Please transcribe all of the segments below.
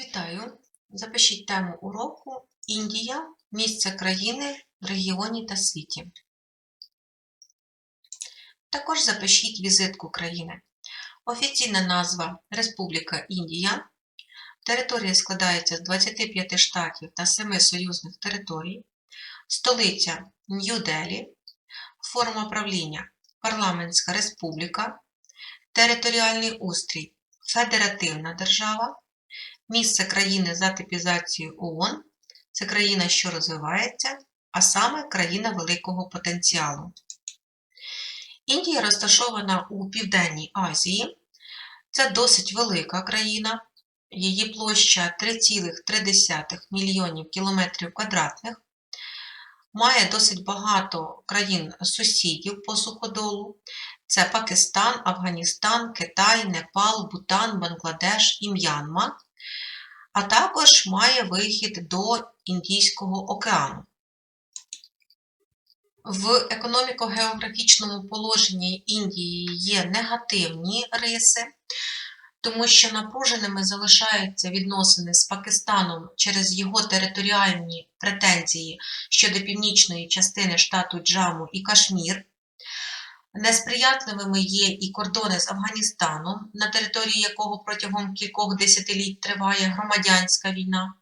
Вітаю! Запишіть тему уроку Індія місце країни в регіоні та світі. Також запишіть візитку країни. Офіційна назва Республіка Індія. Територія складається з 25 штатів та 7 союзних територій. Столиця Нью-Делі. Форма правління Парламентська республіка. Територіальний устрій Федеративна держава. Місце країни за типізацією ООН це країна, що розвивається, а саме країна великого потенціалу. Індія розташована у Південній Азії. Це досить велика країна. Її площа 3,3 мільйонів кілометрів квадратних. Має досить багато країн-сусідів по суходолу. Це Пакистан, Афганістан, Китай, Непал, Бутан, Бангладеш і М'янма а також має вихід до Індійського океану. В економіко-географічному положенні Індії є негативні риси, тому що напруженими залишаються відносини з Пакистаном через його територіальні претензії щодо північної частини штату Джаму і Кашмір. Несприятливими є і кордони з Афганістаном, на території якого протягом кількох десятиліть триває громадянська війна.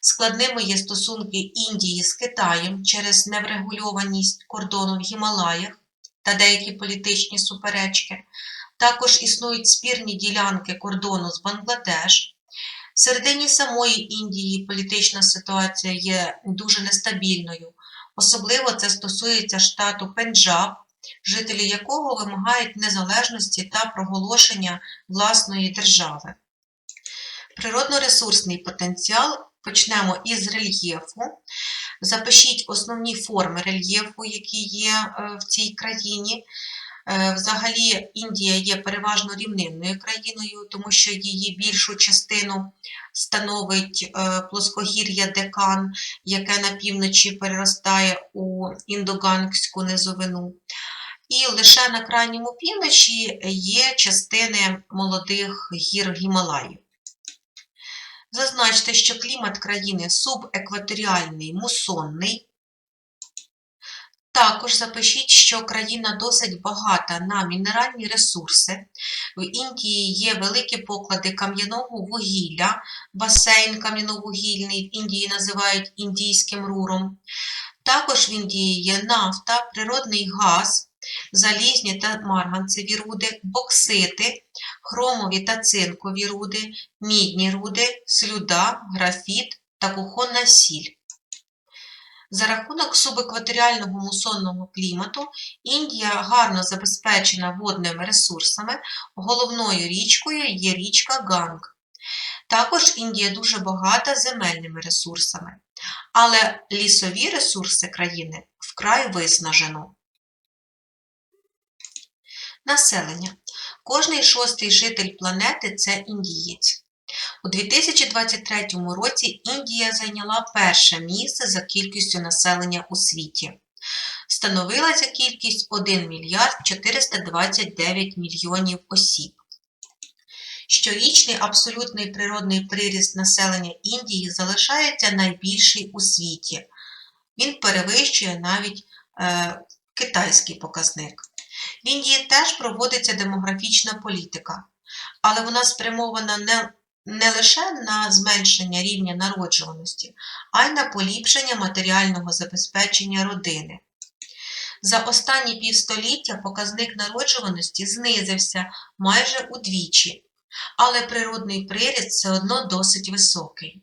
Складними є стосунки Індії з Китаєм через неврегульованість кордону в Гімалаях та деякі політичні суперечки. Також існують спірні ділянки кордону з Бангладеш. В середині самої Індії політична ситуація є дуже нестабільною. Особливо це стосується штату Пенджаб, жителі якого вимагають незалежності та проголошення власної держави. Природно-ресурсний потенціал почнемо із рельєфу. Запишіть основні форми рельєфу, які є е, в цій країні. Е, Взагалі, Індія є переважно рівнинною країною, тому що її більшу частину становить е, плоскогір'я Декан, яке на півночі переростає у індогангську низовину. І лише на крайньому півночі є частини молодих гір Гімалаїв. Зазначте, що клімат країни субекваторіальний мусонний. Також запишіть, що країна досить багата на мінеральні ресурси. В Індії є великі поклади кам'яного вугілля, басейн кам'яновугільний в Індії називають індійським руром. Також в Індії є нафта, природний газ, залізні та марганцеві руди, боксити, хромові та цинкові руди, мідні руди, слюда, графіт та кухонна сіль. За рахунок субекваторіального мусонного клімату Індія гарно забезпечена водними ресурсами, головною річкою є річка Ганг. Також Індія дуже багата земельними ресурсами, але лісові ресурси країни вкрай виснажено. Населення. Кожний шостий житель планети це індієць. У 2023 році Індія зайняла перше місце за кількістю населення у світі. Становила ця кількість 1 мільярд 429 мільйонів осіб. Щорічний абсолютний природний приріст населення Індії залишається найбільший у світі. Він перевищує навіть е, китайський показник. В Індії теж проводиться демографічна політика, але вона спрямована не, не лише на зменшення рівня народжуваності, а й на поліпшення матеріального забезпечення родини. За останні півстоліття показник народжуваності знизився майже удвічі, але природний приріст все одно досить високий.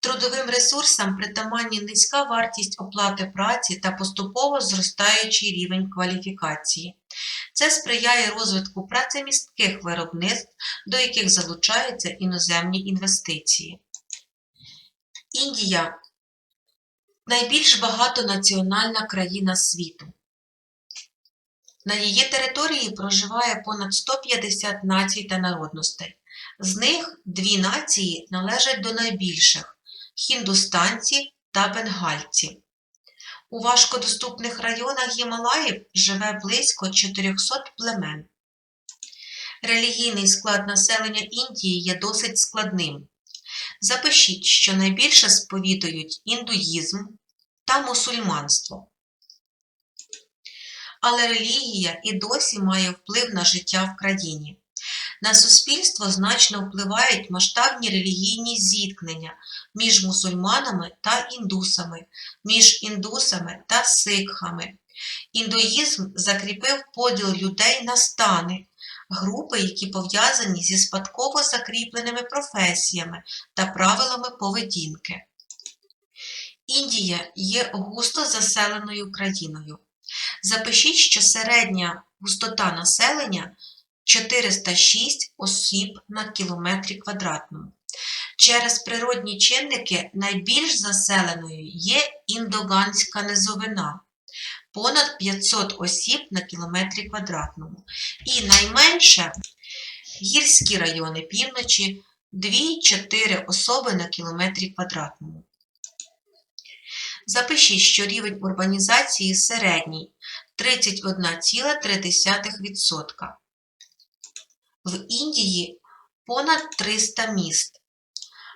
Трудовим ресурсам притаманні низька вартість оплати праці та поступово зростаючий рівень кваліфікації. Це сприяє розвитку працемістких виробництв, до яких залучаються іноземні інвестиції. Індія найбільш багатонаціональна країна світу. На її території проживає понад 150 націй та народностей. З них дві нації належать до найбільших хіндустанці та бенгальці. У важкодоступних районах Гімалаїв живе близько 400 племен. Релігійний склад населення Індії є досить складним. Запишіть, що найбільше сповідують індуїзм та мусульманство. Але релігія і досі має вплив на життя в країні. На суспільство значно впливають масштабні релігійні зіткнення між мусульманами та індусами, між індусами та сикхами. Індуїзм закріпив поділ людей на стани, групи, які пов'язані зі спадково закріпленими професіями та правилами поведінки. Індія є густо заселеною країною. Запишіть, що середня густота населення 406 осіб на кілометрі квадратному. Через природні чинники найбільш заселеною є індоганська низовина понад 500 осіб на кілометрі квадратному. І найменше гірські райони півночі 2-4 особи на кілометрі квадратному. Запишіть, що рівень урбанізації середній 31,3%. В Індії понад 300 міст,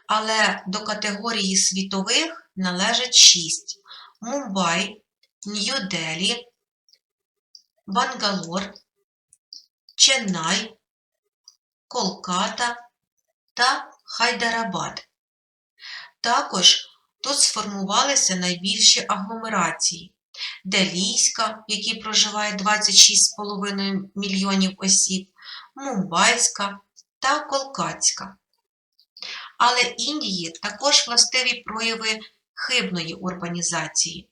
але до категорії світових належать 6: Мумбай, Нью-Делі, Бангалор, Ченнай, Колката та Хайдарабад. Також тут сформувалися найбільші агломерації Делійська, в якій проживає 26,5 мільйонів осіб, Мумбайська та Колкатська. Але Індії також властиві прояви хибної урбанізації.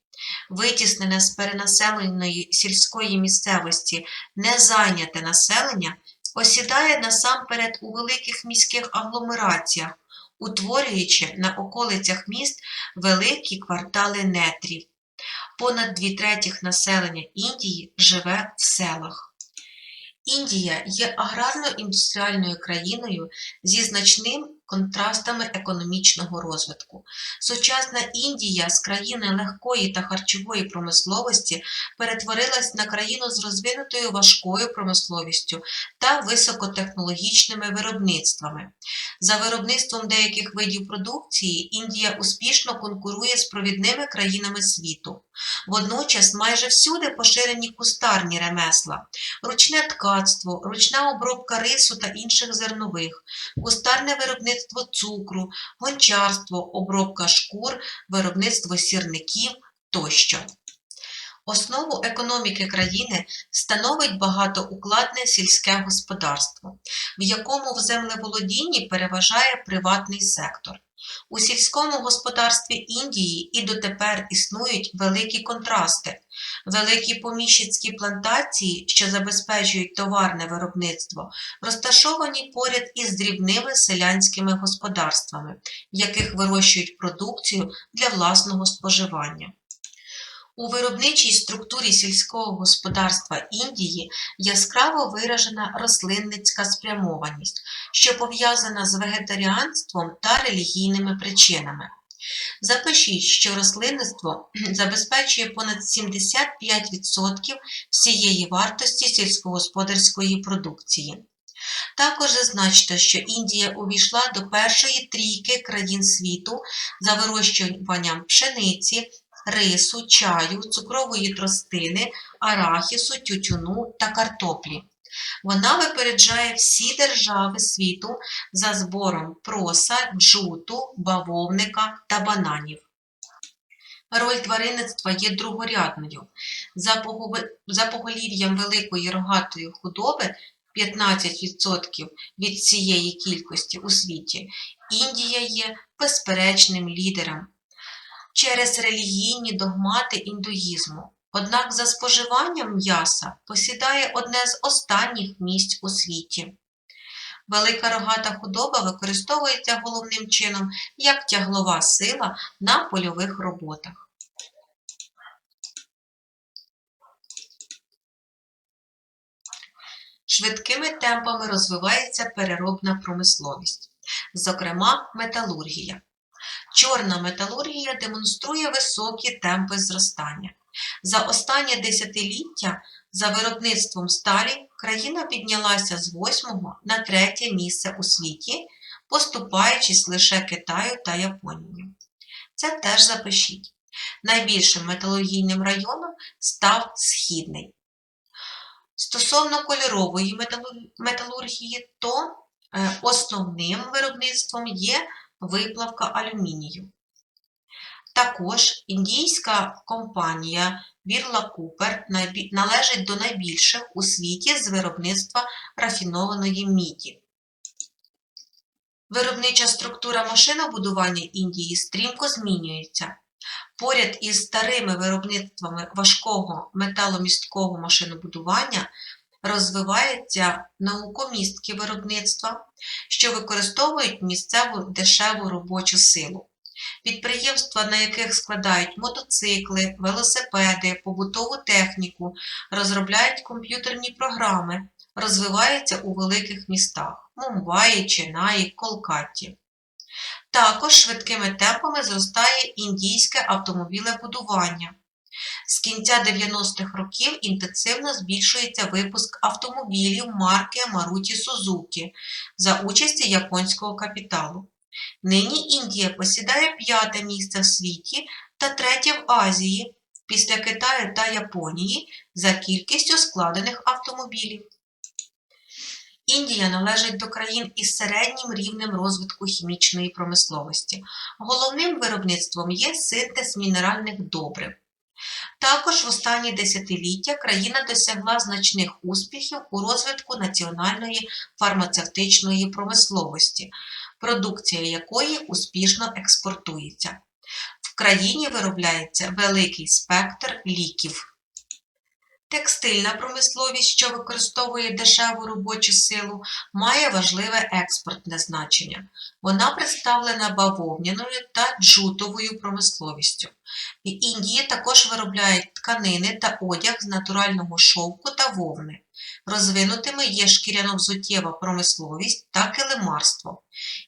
Витіснене з перенаселеної сільської місцевості незайняте населення осідає насамперед у великих міських агломераціях, утворюючи на околицях міст великі квартали нетрів. Понад дві третіх населення Індії живе в селах. Індія є аграрно-індустріальною країною зі значними контрастами економічного розвитку. Сучасна Індія з країни легкої та харчової промисловості перетворилась на країну з розвинутою важкою промисловістю та високотехнологічними виробництвами. За виробництвом деяких видів продукції Індія успішно конкурує з провідними країнами світу. Водночас майже всюди поширені кустарні ремесла, ручне ткацтво, ручна обробка рису та інших зернових, кустарне виробництво цукру, гончарство, обробка шкур, виробництво сірників тощо. Основу економіки країни становить багатоукладне сільське господарство, в якому в землеволодінні переважає приватний сектор. У сільському господарстві Індії і дотепер існують великі контрасти, великі поміщицькі плантації, що забезпечують товарне виробництво, розташовані поряд із дрібними селянськими господарствами, в яких вирощують продукцію для власного споживання. У виробничій структурі сільського господарства Індії яскраво виражена рослинницька спрямованість, що пов'язана з вегетаріанством та релігійними причинами. Запишіть, що рослинництво забезпечує понад 75% всієї вартості сільськогосподарської продукції. Також зазначте, що Індія увійшла до першої трійки країн світу за вирощуванням пшениці, рису, чаю, цукрової тростини, арахісу, тютюну та картоплі. Вона випереджає всі держави світу за збором проса, джуту, бавовника та бананів. Роль тваринництва є другорядною. За, поголів'ям великої рогатої худоби 15% від цієї кількості у світі, Індія є безперечним лідером через релігійні догмати індуїзму. Однак за споживанням м'яса посідає одне з останніх місць у світі. Велика рогата худоба використовується головним чином як тяглова сила на польових роботах. Швидкими темпами розвивається переробна промисловість, зокрема металургія. Чорна металургія демонструє високі темпи зростання. За останнє десятиліття за виробництвом сталі країна піднялася з 8 на третє місце у світі, поступаючись лише Китаю та Японії. Це теж запишіть. Найбільшим металургійним районом став Східний. Стосовно кольорової металургії, то е, основним виробництвом є виплавка алюмінію. Також індійська компанія Бірла Купер належить до найбільших у світі з виробництва рафінованої міді. Виробнича структура машинобудування Індії стрімко змінюється. Поряд із старими виробництвами важкого металомісткого машинобудування розвивається наукомісткі виробництва, що використовують місцеву дешеву робочу силу. Підприємства, на яких складають мотоцикли, велосипеди, побутову техніку, розробляють комп'ютерні програми, розвиваються у великих містах Мумбаї, Ченаї, Колкатті. Також швидкими темпами зростає індійське автомобілебудування. З кінця 90-х років інтенсивно збільшується випуск автомобілів марки Maruti Suzuki за участі японського капіталу. Нині Індія посідає п'яте місце в світі та третє в Азії після Китаю та Японії за кількістю складених автомобілів. Індія належить до країн із середнім рівнем розвитку хімічної промисловості. Головним виробництвом є синтез мінеральних добрив. Також в останні десятиліття країна досягла значних успіхів у розвитку національної фармацевтичної промисловості, продукція якої успішно експортується. В країні виробляється великий спектр ліків. Текстильна промисловість, що використовує дешеву робочу силу, має важливе експортне значення. Вона представлена бавовняною та джутовою промисловістю. В Індії також виробляють тканини та одяг з натурального шовку та вовни. Розвинутими є шкіряно-взуттєва промисловість та килимарство.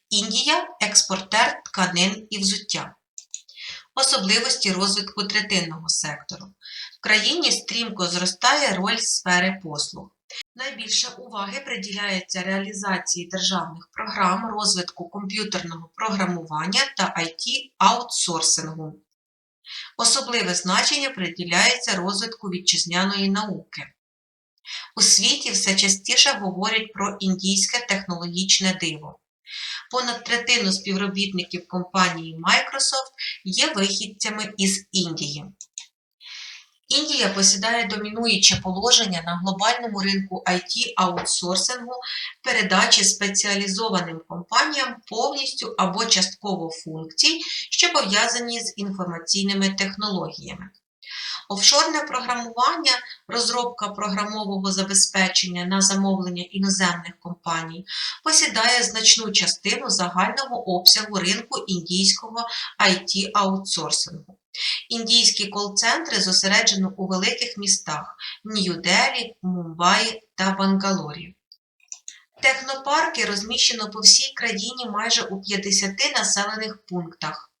Індія експортер тканин і взуття. Особливості розвитку третинного сектору. Країні стрімко зростає роль сфери послуг. Найбільше уваги приділяється реалізації державних програм розвитку комп'ютерного програмування та IT-аутсорсингу. Особливе значення приділяється розвитку вітчизняної науки. У світі все частіше говорять про індійське технологічне диво. Понад третину співробітників компанії Microsoft є вихідцями із Індії. Індія посідає домінуюче положення на глобальному ринку IT-аутсорсингу, передачі спеціалізованим компаніям повністю або частково функцій, що пов'язані з інформаційними технологіями. Офшорне програмування, розробка програмового забезпечення на замовлення іноземних компаній посідає значну частину загального обсягу ринку індійського IT-аутсорсингу. Індійські кол-центри зосереджено у великих містах Нью-Делі, Мумбаї та Бангалорі. Технопарки розміщено по всій країні майже у 50 населених пунктах.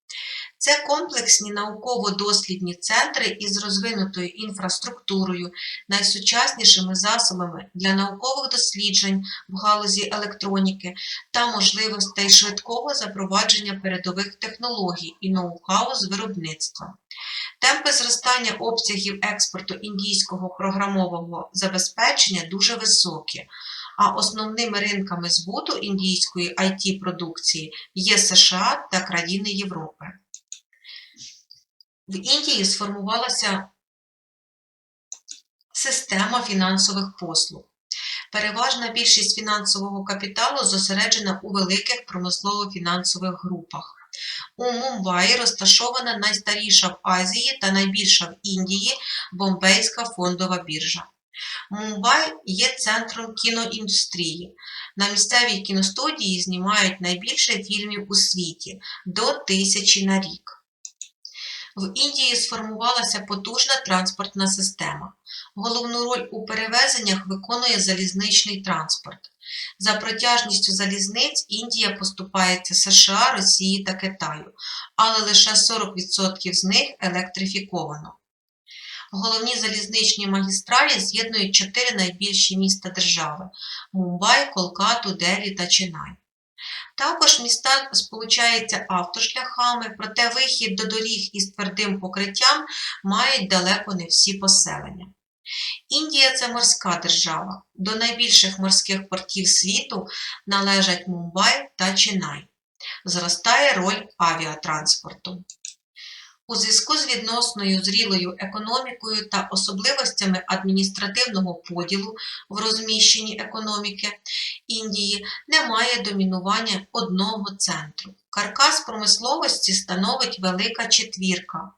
Це комплексні науково-дослідні центри із розвинутою інфраструктурою, найсучаснішими засобами для наукових досліджень в галузі електроніки та можливостей швидкого запровадження передових технологій і ноу-хау з виробництва. Темпи зростання обсягів експорту індійського програмового забезпечення дуже високі, а основними ринками збуту індійської IT-продукції є США та країни Європи. В Індії сформувалася система фінансових послуг. Переважна більшість фінансового капіталу зосереджена у великих промислово-фінансових групах. У Мумбаї розташована найстаріша в Азії та найбільша в Індії Бомбейська фондова біржа. Мумбай є центром кіноіндустрії. На місцевій кіностудії знімають найбільше фільмів у світі до тисячі на рік. В Індії сформувалася потужна транспортна система. Головну роль у перевезеннях виконує залізничний транспорт. За протяжністю залізниць Індія поступається США, Росії та Китаю, але лише 40% з них електрифіковано. Головні залізничні магістралі з'єднують чотири найбільші міста держави Мумбай, Колкату, Делі та Ченай. Також міста сполучаються автошляхами, проте вихід до доріг із твердим покриттям мають далеко не всі поселення. Індія це морська держава. До найбільших морських портів світу належать Мумбай та Ченай. Зростає роль авіатранспорту. У зв'язку з відносною зрілою економікою та особливостями адміністративного поділу в розміщенні економіки Індії немає домінування одного центру. Каркас промисловості становить велика четвірка: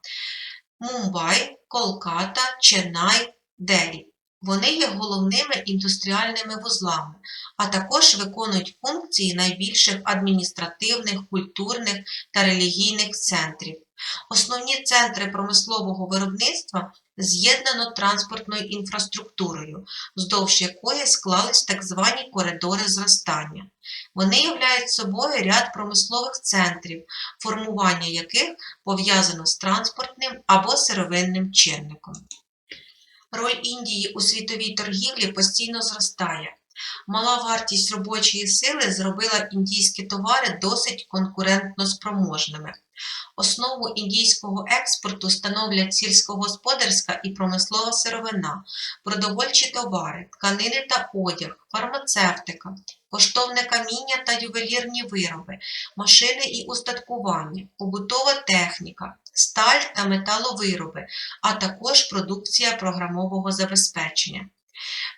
Мумбай, Колката, Ченай, Делі. Вони є головними індустріальними вузлами, а також виконують функції найбільших адміністративних, культурних та релігійних центрів. Основні центри промислового виробництва з'єднано транспортною інфраструктурою, вздовж якої склались так звані коридори зростання. Вони являють собою ряд промислових центрів, формування яких пов'язано з транспортним або сировинним чинником. Роль Індії у світовій торгівлі постійно зростає. Мала вартість робочої сили зробила індійські товари досить конкурентно спроможними. Основу індійського експорту становлять сільськогосподарська і промислова сировина, продовольчі товари, тканини та одяг, фармацевтика, коштовне каміння та ювелірні вироби, машини і устаткування, побутова техніка, сталь та металовироби, а також продукція програмового забезпечення.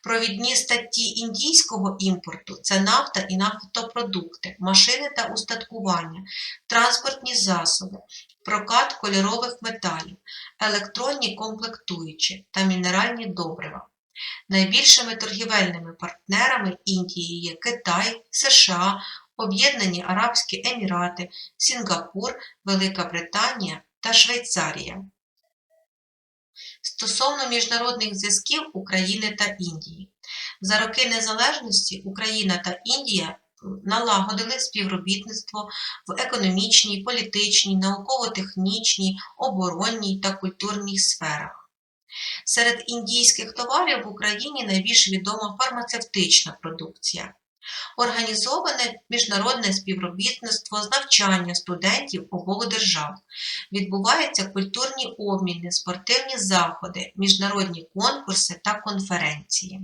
Провідні статті індійського імпорту це нафта і нафтопродукти, машини та устаткування, транспортні засоби, прокат кольорових металів, електронні комплектуючі та мінеральні добрива. Найбільшими торгівельними партнерами Індії є Китай, США, Об'єднані Арабські Емірати, Сінгапур, Велика Британія та Швейцарія. Стосовно міжнародних зв'язків України та Індії. За роки незалежності Україна та Індія налагодили співробітництво в економічній, політичній, науково-технічній, оборонній та культурній сферах. Серед індійських товарів в Україні найбільш відома фармацевтична продукція. Організоване міжнародне співробітництво з навчання студентів обох держав. Відбуваються культурні обміни, спортивні заходи, міжнародні конкурси та конференції.